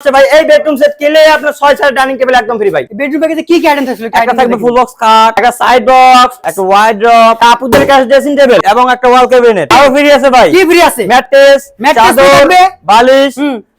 আচ্ছা ভাই এই বেডরুম সেট কিনলে আপনার ছয় ছয় ডাইনিং টেবিল একদম ফ্রি ভাই। বেডরুম প্যাকেজে কি কি আইটেম থাকছিল? একটা থাকবে ফুল বক্স খাট একটা সাইড বক্স একটা ওয়াইড ড্রপ আপুদের কাছে ড্রেসিং টেবিল এবং একটা ওয়াল ক্যাবিনেট আরও ফ্রি আছে ভাই। কি ফ্রি আছে? ম্যাট্রেস Mattress চাদর বালিশ।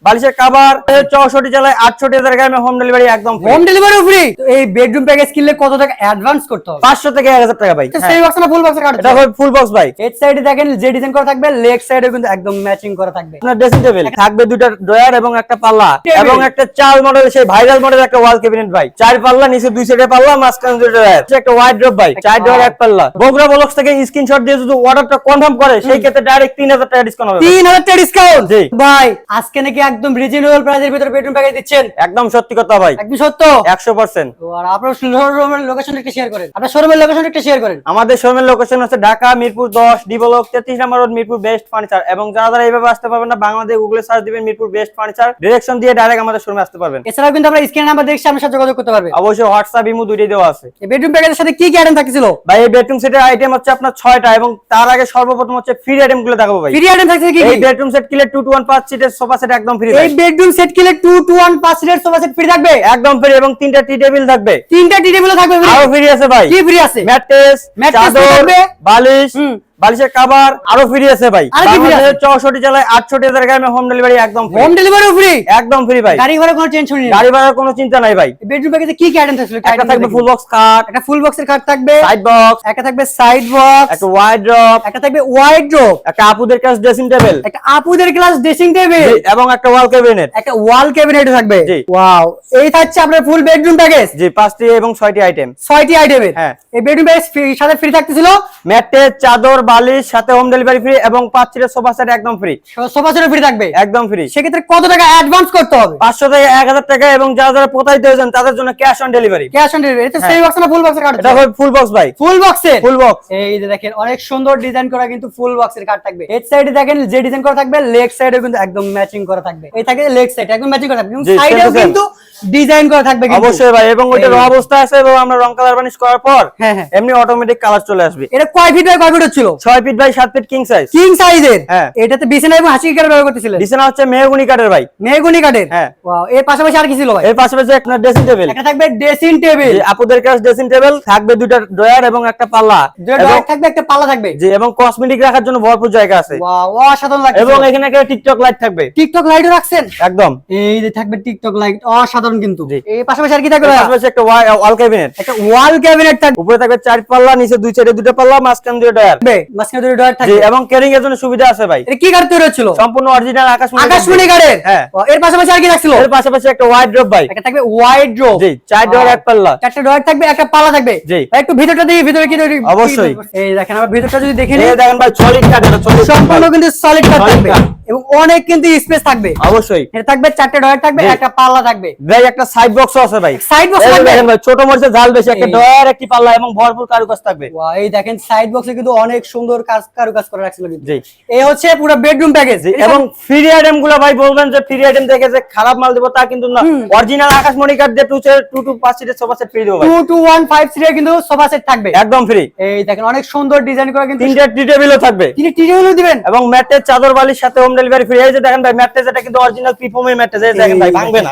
বালিশের কভার চৌষট্টি জেলায় আটষট্টি হাজার গ্রামে হোম ডেলিভারি একদম হোম ডেলিভারি ফ্রি এই বেডরুম প্যাকেজ কিনলে কত টাকা অ্যাডভান্স করতে হবে? পাঁচশো থেকে এক হাজার টাকা ভাই হ্যাঁ। সেই বক্স না ফুল এটা ফুল বক্স ভাই। হেড সাইডে দেখেন যে ডিজাইন করা থাকবে লেগ সাইডে কিন্তু একদম ম্যাচিং করা থাকবে। আপনার ড্রেসিং টেবিল থাকবে দুটা ড্রয়ার এবং একটা পাল্লা এবং একটা চাল মডেল সেই ভাইরাল মডেল একটা ওয়াল ক্যাবিনেট ভাই। চার পাল্লা নিচে দুই সাইডে পাল্লা মাঝখানে দুটো ড্রয়ার একটা ওয়াইড ড্রপ ভাই চার ড্রয়ার এক পাল্লা। বগুড়া ব্লকস থেকে স্ক্রিনশট দিয়ে যদি অর্ডারটা কনফার্ম করে সেই ক্ষেত্রে ডাইরেক্ট তিন হাজার টাকা ডিসকাউন্ট হবে তিন হাজার টাকা ডিসকাউন্ট ভাই আজকে নাকি একদম রিজনেবল প্রাইসের ভিতরে বেডরুম প্যাকেজ দিচ্ছেন? একদম সত্যি কথা ভাই। একদম সত্য? একশো পার্সেন্ট তো আর আপনার শোরুমের লোকেশন একটু শেয়ার করেন। আপনার শোরুমের লোকেশন একটু শেয়ার করেন। আমাদের শোরুমের লোকেশন হচ্ছে ঢাকা মিরপুর দশ ডি ব্লক তেত্রিশ number road Mirpur best furniture এবং যারা যারা এইভাবে আসতে পারবেন না বাংলাদেশ গুগলে সার্চ দিবেন মিরপুর বেস্ট ফার্নিচার ডিরেকশন দিয়ে ডাইরেক্ট আমাদের শোরুমে আসতে পারবেন। এছাড়াও কিন্তু আমরা স্ক্রিন নাম্বার দেখছি আপনার সাথে যোগাযোগ করতে পারবে অবশ্যই হোয়াটসঅ্যাপ ইমো দুইটাই দেওয়া আছে। এই বেডরুম প্যাকেজের সাথে কি কি আইটেম থাকছিল ভাই এই বেডরুম সেটের আইটেম হচ্ছে আপনার ছয়টা এবং তার আগে সর্বপ্রথম হচ্ছে ফ্রি আইটেমগুলো দেখাবো ভাই। ফ্রি আইটেম থাকছে কি এই বেডরুম সেট কিলে টু টু ওয়ান পাঁচ সিটের সোফা সেট একদম ফ্রি এই বেডরুম সেট কিনলে টু টু ওয়ান পাঁচ সিটের সোফা সেট ফ্রি থাকবে? একদম ফ্রি এবং তিনটা টি টেবিল থাকবে। তিনটা টি টেবিল থাকবে free? আরও ফ্রি আছে ভাই। কি ফ্রি আছে? ম্যাট্রেস চাদর বালিশ। বালিশের কভার আরও ফ্রি আছে ভাই? চৌষট্টি জেলায় আটষট্টি হাজার গ্রামে হোম ডেলিভারি একদম হোম ডেলিভারি ফ্রি একদম ফ্রি ভাই। গাড়ি ঘোড়া কোনো টেনশন নেই। গাড়ি ভাড়ার কোনো চিন্তা নাই ভাই। বেডরুম প্যাকেজে কি কি আইটেম থাকছিল একটা থাকবে ফুল বক্স খাট একটা ফুল বক্সের কার্ড থাকবে। সাইড বক্স একটা থাকবে সাইড বক্স একটা ওয়াইড ড্রপ একটা থাকবে ওয়াইড ড্রপ একটা আপুদের ক্লাস ড্রেসিং টেবিল একটা আপুদের ক্লাস ড্রেসিং টেবিল এবং একটা ওয়াল ক্যাবিনেট একটা ওয়াল ক্যাবিনেট থাকবে। জি। ওয়াও এই থাকছে আপনার ফুল বেডরুম প্যাকেজ জি পাঁচটি এবং ছয়টি আইটেম ছয়টি আইটেম হ্যাঁ। এই বেডরুম প্যাকেজ সাথে ফ্রি থাকতেছিল? ম্যাট্রেস চাদর বালিশ সাথে হোম ডেলিভারি ফ্রি এবং পাঁচ সিটের সোফা সেট একদম ফ্রি সোফা সেট ফ্রি থাকবে? একদম ফ্রি সেক্ষেত্রে কত টাকা অ্যাডভান্স করতে হবে? পাঁচশো থেকে এক হাজার টাকা এবং যারা যারা প্রতারিত হয়েছেন তাদের জন্য cash on delivery cash on delivery এটা সেই বক্স না ফুল বক্সের কার্ড এটা ফুল বক্স ভাই। ফুল বক্সে ফুল বক্স এই যে দেখেন অনেক সুন্দর ডিজাইন করা কিন্তু ফুল বক্সের কার্ড থাকবে। হেড সাইডে দেখেন যে ডিজাইন করা থাকবে লেগ সাইডে কিন্তু একদম ম্যাচিং করা থাকবে। এই থাকে লেগ সাইড একদম ম্যাচিং করা থাকবে। জি, সাইডেও। কিন্তু ডিজাইন করা থাকবে কিন্তু। অবশ্যই ভাই এবং ওইটা। অবস্থা আছে এবং আমরা রং কালার বানিশ করার পর হ্যাঁ, হ্যাঁ। এমনি অটোমেটিক কালার চলে আসবে। এটা কয় ফিট বাই কয় ফিট ছিল ছয় ফিট বাই সাত ফিট কিং সাইজ কিং সাইজের হ্যাঁ। এটাতে বিছানা এবং হাসি কার্ড ব্যবহার করতেছিলেন বিছানা হচ্ছে মেহগুনি কাঠের ভাই। মেহগুনি কাঠের? হ্যাঁ। ওয়াও এর পাশাপাশি আর কি ছিল ভাই? এর পাশাপাশি আপনার ড্রেসিং টেবিল একটা থাকবে ড্রেসিং টেবিল আপুদের কাছে ড্রেসিং টেবিল থাকবে দুটা ড্রয়ার এবং একটা পাল্লা। এবং- থাকবে একটা পাল্লা থাকবে। জি এবং কসমেটিক রাখার জন্য ভরপুর জায়গা আছে। ওয়াও অসাধারণ লাগছে। এবং এখানে একটা টিকটক লাইট থাকবে। টিকটক লাইটও রাখছেন? একদম। এই যে থাকবে টিকটক লাইট অসাধারণ কিন্তু। জি। এই পাশাপাশি আর কি থাকবে? পাশাপাশি একটা ওয়াল ক্যাবিনেট একটা ওয়াল ক্যাবিনেট থাকবে উপরে থাকবে চার পাল্লা নিচে দুই সাইডে দুটো পাল্লা মাঝখান দুটো ড্রয়ার মাঝখানে দুটো ডয়ার থাকে এবং ক্যারিং এর জন্য সুবিধা আছে ভাই। এটা কি গাড়ি তৈরি হচ্ছিল? সম্পূর্ণ অরিজিনাল আকাশমণি আকাশমণি গাড়ি হ্যাঁ। এর পাশাপাশি আর কি রাখছিল? এর পাশাপাশি একটা ওয়াইড ড্রপ ভাই। একটা থাকবে ওয়াইড ড্রপ জি চার ড্রয়ার এক পাল্লা। চারটা ডয়ার থাকবে একটা পাল্লা থাকবে। জি। একটু ভিতরটা দেখি ভিতরে কি তৈরি অবশ্যই। এই দেখেন আমরা ভিতরটা যদি দেখে এই নিই। দেখেন ভাই সলিড কাট এটা সম্পূর্ণ কিন্তু সলিড কাট থাকবে। এবং অনেক কিন্তু স্পেস থাকবে। অবশ্যই। এটা থাকবে চারটে ডয়ার থাকবে একটা পাল্লা থাকবে। ভাই একটা সাইড বক্স আছে ভাই। সাইড বক্স থাকবে? দেখেন ভাই ছোট মরিচের ঝাল বেশি একটা। ডয়ার একটি পাল্লা এবং ভরপুর কারুকাজ থাকবে। ওয়া, এই দেখেন সাইড বক্সে কিন্তু অনেক সুন্দর কাজ কারুকাজ করে রাখছিল কিন্তু। জি। এই হচ্ছে পুরো বেডরুম প্যাকেজ এবং ফ্রি আইটেমগুলো ভাই বলবেন যে ফ্রি আইটেম দেখে যে খারাপ মাল দিব তা কিন্তু না। অরিজিনাল আকাশমণি কাঠ দিয়ে টু টু টু পাঁচ সিটের সোফা সেট ফ্রি দেবো ভাই। টু টু ওয়ান ফাইভ সিটের কিন্তু সোফা সেট থাকবে। একদম ফ্রি এই দেখেন অনেক সুন্দর ডিজাইন করা কিন্তু তিনটে টি টেবিলও থাকবে। তিনি টিটেলও দিবেন। এবং ম্যাট্রেস চাদর বালির সাথে হোম ডেলিভারি ফ্রি এই যে দেখেন ভাই ম্যাট্রেস এটা কিন্তু অরিজিনাল পিফোমের ম্যাট্রেস। এই দেখেন ভাই ভাঙবে না।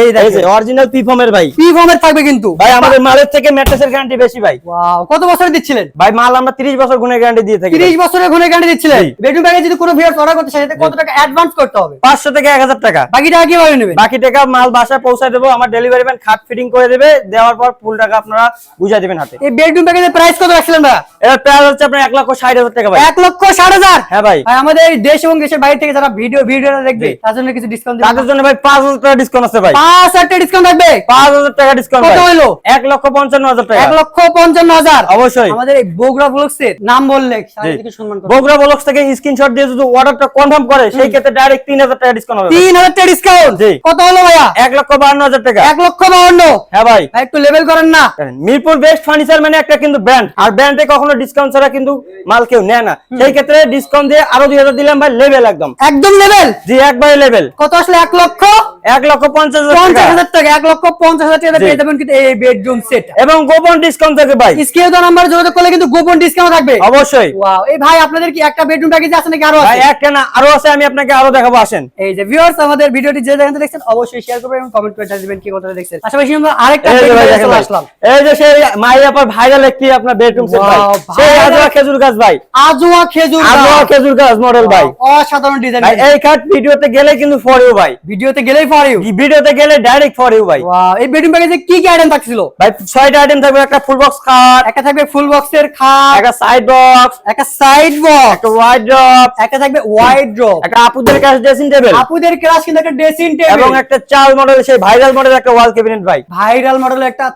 এই দেখেন। অরিজিনাল পিফোমের ভাই। পি ফর্মের থাকবে কিন্তু। ভাই আমাদের মালের থেকে ম্যাট্রেসের গ্যারান্টি বেশি ভাই। ওয়াও কত বছর দিচ্ছিলেন? ভাই মাল আমরা 30 বছর গুণের গ্যারান্টি দিয়ে থাকি 30 বছরের গ্যারান্টি দিচ্ছিলেন? বেডরুম প্যাকেজ যদি কোনো ভিউয়ার অর্ডার করতে চায় কত টাকা অ্যাডভান্স করতে হবে? 500 থেকে 1000 টাকা। বাকি টাকা কীভাবে নেবেন? বাকি টাকা মাল বাসায় দেবো আমার ডেলিভারি ম্যান খাট ফিটিং করে দেবে দেওয়ার পর ফুল টাকা আপনারা বুঝাই দিবেন হাতে। এই বেডরুম প্যাকেজের প্রাইস কত রাখছিলেন ভাই? এর প্রাইস হচ্ছে আপনার 1 লক্ষ 60 হাজার টাকা ভাই। এক লক্ষ ষাট হাজার? হ্যাঁ ভাই। ভাই, আমাদের এই দেশ এবং দেশের বাইরে থেকে যারা ভিডিও ভিডিওটা দেখবে তার জন্য কিছু ডিসকাউন্ট তাদের জন্য ভাই 5000 টাকা ডিসকাউন্ট আছে ভাই। পাঁচ হাজার টাকা ডিসকাউন্ট থাকবে? 5000 টাকা ডিসকাউন্ট কত হইল? 1 লক্ষ 55 হাজার টাকা। এক লক্ষ পঞ্চান্ন হাজার। অবশ্যই। আমাদের এই বগুড়া ব্লগসের নাম বললে সারা সম্মান করবে। বগুড়া ব্লকস থেকে স্ক্রিনশট দিয়ে যদি অর্ডারটা কনফার্ম করে সেই ক্ষেত্রে ডাইরেক্ট 3000 টাকা ডিসকাউন্ট হবে তিন হাজার টাকা ডিসকাউন্ট। কত হলো ভাইয়া? 1 লক্ষ 52 হাজার টাকা। এক লক্ষ বাউন্ন হ্যাঁ ভাই। ভাই একটু লেভেল করেন না। মিরপুর বেস্ট ফার্নিচার মানে একটা কিন্তু ব্র্যান্ড আর ব্র্যান্ডে কখনো ডিসকাউন্ট ছাড়া কিন্তু মাল কেউ নেয় না। সেই ক্ষেত্রে ডিসকাউন্ট দিয়ে আরও দুই হাজার দিলাম ভাই লেভেল একদম। একদম লেভেল জি একবারে লেভেল কত আসলে? এক লক্ষ? এক লক্ষ পঞ্চাশ পঞ্চাশ হাজার টাকা এক লক্ষ পঞ্চাশ হাজার টাকা পেয়ে যাবেন কিন্তু এই বেডরুম সেট এবং গোপন ডিসকাউন্ট থাকে ভাই। স্ক্রিনে তো নাম্বার যোগাযোগ করলে কিন্তু গোপন ডিসকাউন্ট থাকবে। অবশ্যই। ওয়াও এই ভাই আপনাদের কি একটা বেডরুম প্যাকেজ আছে নাকি আরও ভাই একটা না আরও আছে আমি আপনাকে আরও দেখাবো আসেন। এই যে ভিউয়ার্স আমাদের ভিডিওটি যে যেখান দেখছেন অবশ্যই শেয়ার করবেন এবং কমেন্ট করে জানাবেন কি কথা দেখছেন। পাশাপাশি আমরা আরেকটা এই যে bedroom ভাই package দেখেন চলে ভাই। আসলাম। এই যে সেই মাইয়াপার ভাইরাল একটি আপনার বেডরুম সেট ভাই? সেই আজোয়া খেজুর গাছ ভাই। আজোয়া খেজুর আজোয়া। খেজুর গাছ মডেল ভাই। অসাধারণ ডিজাইন এই কাঠ ভিডিওতে গেলে কিন্তু ভাই। ভিডিওতে গেলেই ফর ইউ ভিডিওতে গেলে ডাইরেক্ট ফর ইউ ভাই। ওয়াও এই প্যাকেজে কি কি আইটেম থাকছিল? ভাই ছয়টা আইটেম থাকবে একটা ফুল বক্স খাট একটা থাকবে ফুল বক্সের খাট একটা সাইড বক্স একটা সাইড বক্স একটা ওয়াইড ড্রপ একটা থাকবে ওয়াইড ড্রপ একটা আপুদের কাছে ড্রেসিং টেবিল আপুদের ক্লাস কিন্তু একটা ড্রেসিং এবং একটা চাল মডেল সেই ভাইরাল মডেল একটা ওয়াল ক্যাবিনেট ভাই। ভাইরাল মডেলের একটা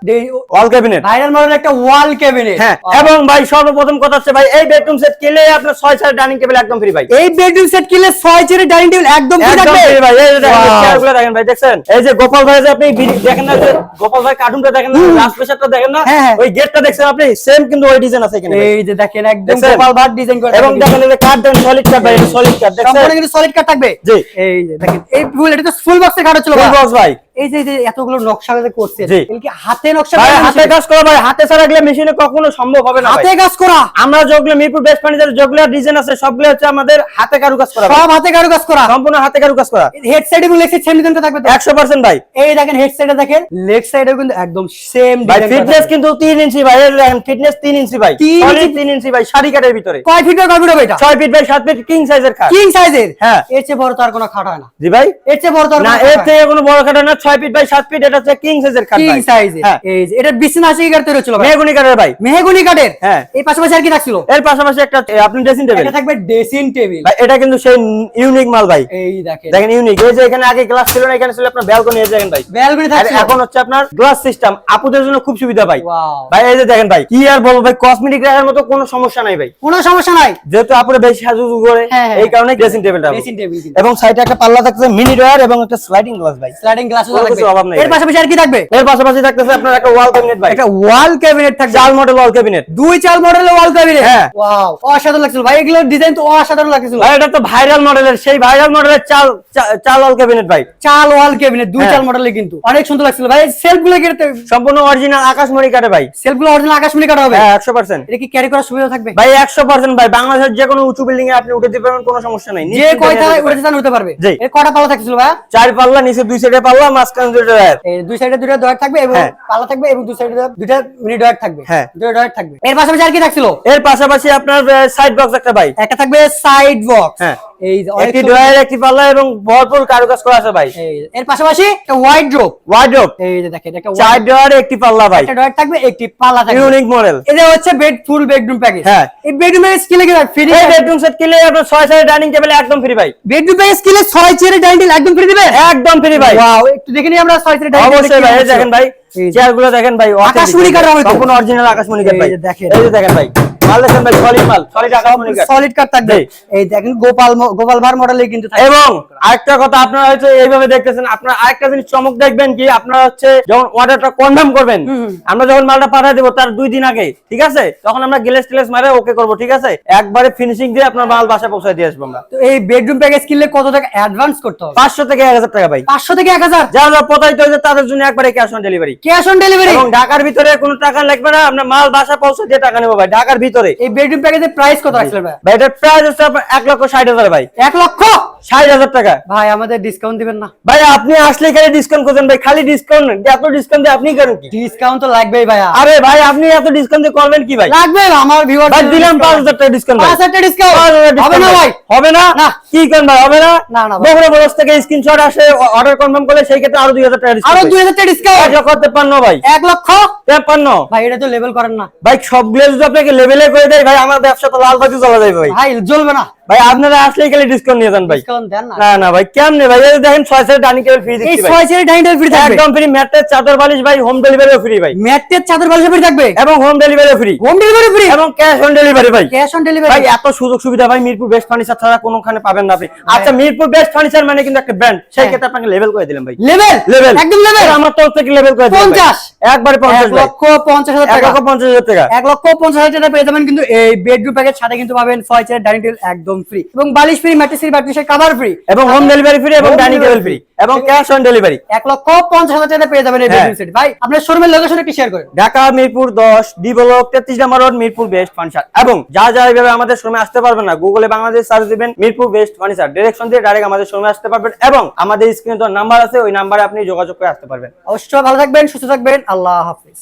ওয়াল ক্যাবিনেট ভাইরাল মডেলের একটা ওয়াল ক্যাবিনেট হ্যাঁ এবং ভাই সর্বপ্রথম কথা হচ্ছে ভাই এই বেডরুম সেট কিনলে আপনার ছয় ছয় ডাইনিং টেবিল একদম ফ্রি ভাই। এই বেডরুম সেট কিনলে ছয় চেয়ারের ডাইনিং টেবিল একদম ফ্রি থাকবে। ভাই। এই চেয়ারগুলো দেখেন ভাই দেখছেন? এই যে গোপাল ভাই যে আপনি দেখেন না যে গোপাল ভাই কার্টুনটা দেখেন না রাজপ্রসাদটা দেখেন না হ্যাঁ, হ্যাঁ। ওই গেটটা দেখছেন আপনি? সেম কিন্তু ওই ডিজাইন আছে এখানে এই যে দেখেন একদম গোপাল ভাই ডিজাইন করে এবং দেখেন এই কাঠ দেন সলিড কাট ভাই সলিড কাট দেখেন সম্পূর্ণ কিন্তু সলিড কাট থাকবে? জি। এই যে দেখেন এই ফুল এটা তো ফুল বক্সের কাট ছিল ফুল। বক্স ভাই। এই যে এতগুলো নকশা করছে। কি হাতে নকশা হাতে কাজ করা ভাই হাতে ছাড়া গেলে মেশিনে কখনো সম্ভব হবে না হাতে কাজ করা? আমরা যেগুলো মিরপুর বেস্ট ফার্নিচার যেগুলো ডিজাইন আছে সবগুলো হচ্ছে আমাদের হাতে কারু কাজ করা সব হাতে কারু কাজ করা? সম্পূর্ণ হাতে কারু। কাজ করা হেড সাইড এবং লেগ সেম ডিজাইনটা থাকবে তো? একশো পার্সেন্ট ভাই। এই দেখেন হেড সাইডে দেখেন। লেগ সাইডে কিন্তু একদম সেম ভাই ফিটনেস কিন্তু তিন ইঞ্চি ভাই। দেখেন ফিটনেস তিন ইঞ্চি ভাই। তিন ইঞ্চি? ভাই শাড়ি কাঠের ভিতরে। কয় ফিট বাই কয় ফিট হবে এটা? ছয় ফিট বাই সাত ফিট কিং সাইজের খাট। কিং সাইজের হ্যাঁ। এর চেয়ে বড় তো আর কোনো খাট হয় না। জি ভাই। এর চেয়ে বড় তো না এর থেকে কোনো বড় খাট হয় না ফিট বাই সাত ফিট এটা হচ্ছে কিং সাইজের খাট কিং ভাই। হ্যাঁ। এই যে এটা বিছানা আছে তৈরি মেহগুনি কাঠের ভাই। মেহগুনি কাঠের? হ্যাঁ। এই পাশাপাশি আর কি থাকছিল? এর পাশাপাশি একটা আপনি ড্রেসিং টেবিল এটা থাকবে ড্রেসিং টেবিল ভাই এটা কিন্তু সেই ইউনিক মাল ভাই। এই দেখেন। দেখেন ইউনিক এই যে এখানে আগে গ্লাস ছিল না এখানে ছিল আপনার ব্যালকনি এই দেখেন ভাই। ব্যালকনি থাকছে। এখন হচ্ছে আপনার গ্লাস সিস্টেম আপুদের জন্য খুব সুবিধা ভাই। ভাই এই যে দেখেন ভাই কি আর বলব ভাই কসমেটিক রাখার মতো কোনো সমস্যা নাই ভাই। কোনো সমস্যা নাই। যেহেতু আপুরে বেশি সাজুজু করে হ্যাঁ, হ্যাঁ। এই কারণে ড্রেসিং টেবিলটা ড্রেসিং টেবিল এবং সাইডে একটা পাল্লা থাকছে মিনি ড্রয়ার এবং একটা স্লাইডিং গ্লাস ভাই। স্লাইডিং গ্লাস এর ভাই। পাশাপাশি আর কি থাকবে? এর পাশাপাশি থাকতেছে আপনার একটা ওয়াল ক্যাবিনেট ভাই। একটা ওয়াল ক্যাবিনেট থাকবে। চাল মডেল ওয়াল ক্যাবিনেট দুই চাল মডেলের ওয়াল ক্যাবিনেট হ্যাঁ। ওয়াও অসাধারণ লাগছিল ভাই এগুলোর ডিজাইন তো অসাধারণ লাগছিল। ভাই এটা তো ভাইরাল মডেলের সেই ভাইরাল মডেলের চাল চাল ওয়াল ক্যাবিনেট ভাই। চাল ওয়াল ক্যাবিনেট দুই হ্যাঁ। চাল মডেলের কিন্তু। অনেক সুন্দর লাগছিল ভাই সেলফগুলো কি সম্পূর্ণ অরিজিনাল আকাশমণি কাটে ভাই। সেলফগুলো অরিজিনাল আকাশমণি কাটা হবে? হ্যাঁ একশো পার্সেন্ট এটা কি ক্যারি করার সুবিধা থাকবে? ভাই একশো পার্সেন্ট ভাই। বাংলাদেশের যে কোনো উঁচু বিল্ডিং এ আপনি উঠে দিতে পারবেন কোনো সমস্যা নাই। যে কয় যেতে উঠে পারবে। এর কটা পাল্লা থাকছিল ভাই? চার পাল্লা নিচে দুই সাইডে পাল্লা মাঝখানে দুটো টায়ার দুই সাইডে দুটো ডয়ার থাকবে এবং হ্যাঁ। পাল্লা থাকবে এবং দুই সাইডে দুটো মিনি ডয়ার থাকবে হ্যাঁ। দুটো ডয়ার থাকবে এর পাশাপাশি আর কি থাকছিল এর পাশাপাশি আপনার সাইড বক্স একটা ভাই একটা থাকবে সাইড বক্স হ্যাঁ। এই একটি ড্রয়ার একটি পাল্লা এবং ভরপুর কারুকাজ করা আছে ভাই। এর পাশাপাশি একটা এই যে দেখেন একটা চার ড্রয়ার একটি পাল্লা ভাই। একটা ডয়ার থাকবে একটি পাল্লা থাকবে। ইউনিক মডেল এটা হচ্ছে বেড ফুল বেডরুম প্যাকেজ হ্যাঁ। এই বেডরুম প্যাকেজ কিলে কি ফ্রি এই বেডরুম সেট কিনলে আপনার ছয় সাইড ডাইনিং টেবিল একদম ফ্রি ভাই। বেডরুম প্যাকেজ কিলে ছয় চেয়ারের ডাইনিং টেবিল একদম ফ্রি দিবে একদম ফ্রি ভাই। ওয়াও একটু দেখে নিই আমরা ছয় চেয়ারের ডাইনিং অবশ্যই ভাই দেখেন ভাই। চেয়ারগুলো দেখেন ভাই আকাশমণি হবে সম্পূর্ণ অরিজিনাল আকাশমণি কাঠ ভাই। দেখেন। এই যে দেখেন ভাই মাল দেখেন ভাই সলিড মাল সলিড আকাশমণি কাঠ সলিড কাট থাকবে? এই দেখেন গোপাল গোপাল ভার মডেলে কিন্তু থাকবে। এবং আরেকটা কথা আপনারা হয়তো এইভাবে দেখতেছেন আপনারা আরেকটা জিনিস চমক দেখবেন কি আপনারা হচ্ছে যখন অর্ডারটা কনফার্ম করবেন আমরা যখন মালটা পাঠিয়ে দেবো তার দুই দিন আগে ঠিক আছে? তখন আমরা গ্লেস টেলেস মারে ওকে করব ঠিক আছে? একবারে ফিনিশিং দিয়ে আপনার মাল বাসায় পৌঁছায় দিয়ে আসব আমরা। তো এই বেডরুম প্যাকেজ কিনলে কত টাকা অ্যাডভান্স করতে হবে? পাঁচশো থেকে এক হাজার টাকা ভাই। পাঁচশো থেকে এক হাজার? যারা যারা প্রতারিত হয়েছে তাদের জন্য একবারে cash on delivery cash on delivery? এবং ঢাকার ভিতরে কোনো টাকা লাগবে না আমরা মাল বাসা পৌঁছে দিয়ে টাকা নেব ভাই ঢাকার ভিতরে। এই বেডরুম প্যাকেজের প্রাইস কত রাখছিলেন ভাই? ভাই এটার প্রাইস হচ্ছে আপনার এক লক্ষ ষাট হাজার ভাই। এক লক্ষ? ষাট হাজার টাকা। ভাই আমাদের ডিসকাউন্ট দিবেন না। ভাই আপনি আসলে খালি ডিসকাউন্ট করছেন ভাই খালি ডিসকাউন্ট এত ডিসকাউন্ট দিয়ে আপনি করেন কি? ডিসকাউন্ট তো লাগবেই ভাইয়া। আরে ভাই আপনি এত ডিসকাউন্ট দিয়ে করবেন কি ভাই? লাগবে আমার ভিউয়ার ভাই দিলাম পাঁচ হাজার টাকা ডিসকাউন্ট পাঁচ হাজার ডিসকাউন্ট হবে না ভাই। হবে না। কি করেন ভাই হবে না? না, না বগুড়া বরস থেকে স্ক্রিনশট আসে অর্ডার কনফার্ম করলে সেই ক্ষেত্রে আরও দুই হাজার টাকা আরও ডিসকাউন্ট দুই হাজার টাকা ডিসকাউন্ট এক লক্ষ তেপান্ন ভাই। এক লক্ষ? তেপান্ন ভাই এটা তো লেভেল করেন না। ভাই সবগুলো যদি আপনাকে লেভেলে করে দেয় ভাই আমার ব্যবসা তো লাল বাতি চলা যাবে ভাই। ভাই জ্বলবে না। ভাই আপনারা আসলেই খালি ডিসকাউন্ট নিয়ে যান ভাই। দেন না। না না ভাই কেমনে ভাই? এই দেখেন ছয় সাইড ডাইনিং টেবিল ফ্রি দিচ্ছি ভাই। ছয় চেয়ারের ডাইনিং টেবিল ফ্রি থাকবে। একদম ফ্রি ম্যাট্রেস চাদর বালিশ ভাই হোম ডেলিভারিও ফ্রি ভাই। ম্যাটের চাদর বালিশ ফ্রি থাকবে? এবং হোম ডেলিভারিও ফ্রি হোম ডেলিভারি ফ্রি এবং ক্যাশ অন ডেলিভারি ভাই। ক্যাশ অন ভাই এত সুযোগ সুবিধা ভাই মিরপুর বেস্ট ফার্নিচার ছাড়া কোনোখানে পাবেন না আপনি। আচ্ছা মিরপুর বেস্ট ফার্নিচার মানে কিন্তু একটা ব্র্যান্ড সেই হ্যাঁ। ক্ষেত্রে আপনাকে লেভেল করে দিলাম ভাই। লেভেল লেভেল একদম লেভেল আমার তরফ থেকে লেভেল করে দিলাম 50 একবারে পঞ্চাশ এক ভাই। লক্ষ পঞ্চাশ হাজার এক টাকা। লক্ষ হাজার টাকা। এক লক্ষ পঞ্চাশ হাজার টাকা পেয়ে যাবেন কিন্তু এই বেডরুম প্যাকেজ সাথে কিন্তু পাবেন ডাইনিং টেবিল একদম ফ্রি এবং বালিশ free mattress free cover free এবং হোম ডেলিভারি ফ্রি এবং ডাইনিং টেবিল ফ্রি এবং ক্যাশ অন ডেলিভারি লক্ষ পঞ্চাশ হাজার টাকা পেয়ে যাবেন এই হ্যাঁ। বেডরুম সেট ভাই আপনার শোরুমের শেয়ার করেন। ঢাকা মিরপুর দশ ডি ব্লক তেত্রিশ number road Mirpur best furniture এবং যা যা এইভাবে আমাদের শোরুমে আসতে পারবেন না গুগলে বাংলাদেশ সার্চ দিবেন মিরপুর বেস্ট ফার্নিচার ডিরেকশন দিয়ে ডাইরেক্ট আমাদের শোরুমে আসতে পারবেন এবং আমাদের স্ক্রিনে তো নাম্বার আছে ওই নাম্বারে আপনি যোগাযোগ করে আসতে পারবেন। অবশ্যই ভালো থাকবেন সুস্থ থাকবেন আল্লাহ হাফিজ।